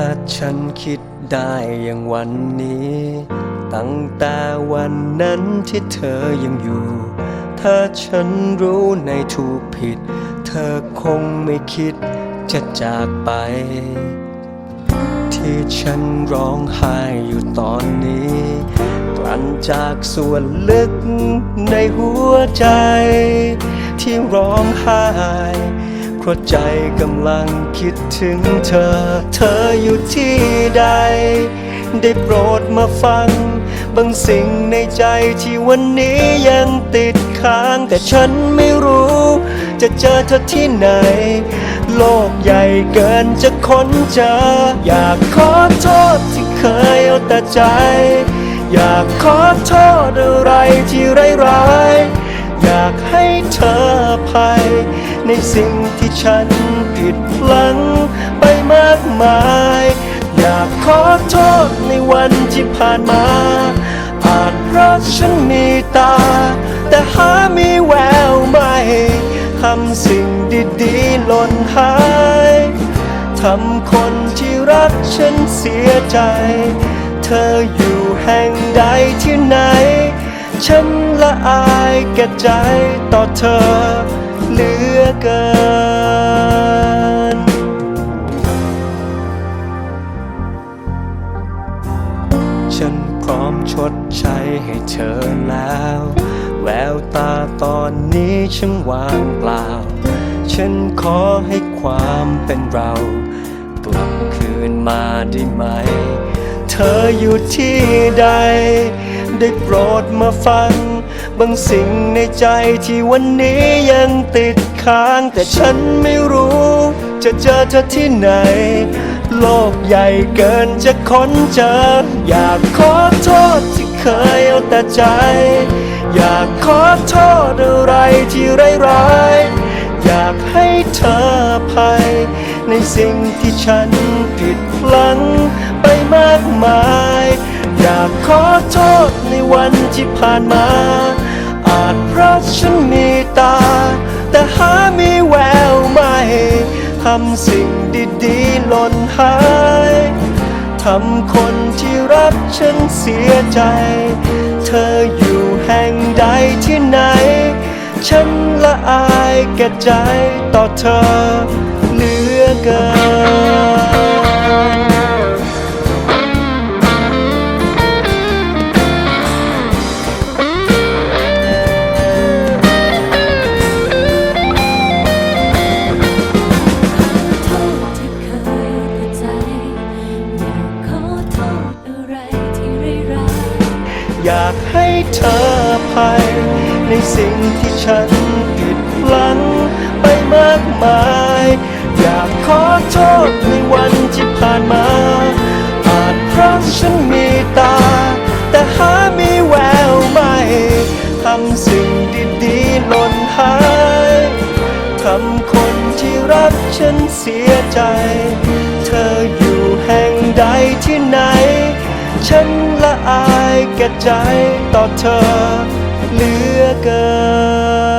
ถ้าฉันคิดได้อย่างวันนี้ ตั้งแต่วันนั้นที่เธอยังอยู่ ถ้าฉันรู้ในถูกผิด เธอคงไม่คิดจะจากไป ที่ฉันร้องไห้อยู่ตอนนี้ กลั่นจากส่วนลึกในหัวใจ ที่ร้องไห้ ราะใจกำลังคิดถึงเธอ เธออยู่ที่ใด ได้โปรดมาฟัง บางสิ่งในใจที่วันนี้ยังติดค้าง แต่ฉันไม่รู้ จะเจอเธอที่ไหน โลกใหญ่เกินจะค้นเจอ อยากขอโทษที่เคยเอาแต่ใจ อยากขอโทษอะไรที่ร้ายๆอยากให้เธออภัย ในสิ่งที่ฉันผิดพลั้งไปมากมาย อยากขอโทษในวันที่ผ่านมาอาจเพราะฉันมีตา แต่หามีแววไม่ทำสิ่งดีๆหล่นหายทำคนที่รักฉันเสียใจ เธออยู่แห่งใดที่ไหน ฉันละอายแก่ใจต่อเธอ เหลือเกิน ฉันพร้อมชดใช้ให้เธอแล้ว แววตาตอนนี้ช่างว่างเปล่า ฉันขอให้ความเป็นเรา กลับคืนมาได้ไหม เธออยู่ที่ใด ได้โปรดมาฟัง บางสิ่งในใจที่วันนี้ยังติดค้าง แต่ฉันไม่รู้ จะเจอเธอที่ไหน โลกใหญ่เกินจะค้นเจอ อยากขอโทษที่เคยเอาแต่ใจ อยากขอโทษอะไรที่ร้ายๆอยากให้เธอภัย ในสิ่งที่ฉันผิดพลั้งไปมากมาย อยากขอโทษในวันที่ผ่านมา เพราะฉันมีตา แต่หามีแววไม่ทำสิ่งดีๆหล่นหายทำคนที่รักฉันเสียใจ เธออยู่แห่งใดที่ไหน ฉันละอายแก่ใจต่อเธอเหลือเกิน อยากให้เธอภัย ในสิ่งที่ฉันผิดพลั้งไปมากมาย อยากขอโทษในวันที่ผ่านมาอาจเพราะฉันมีตา แต่หามีแววไม่ทำสิ่งดีๆหล่นหายทำคนที่รักฉันเสียใจ เธออยู่แห่งใดที่ไหน ฉัน แก่ใจต่อเธอเหลือเกิน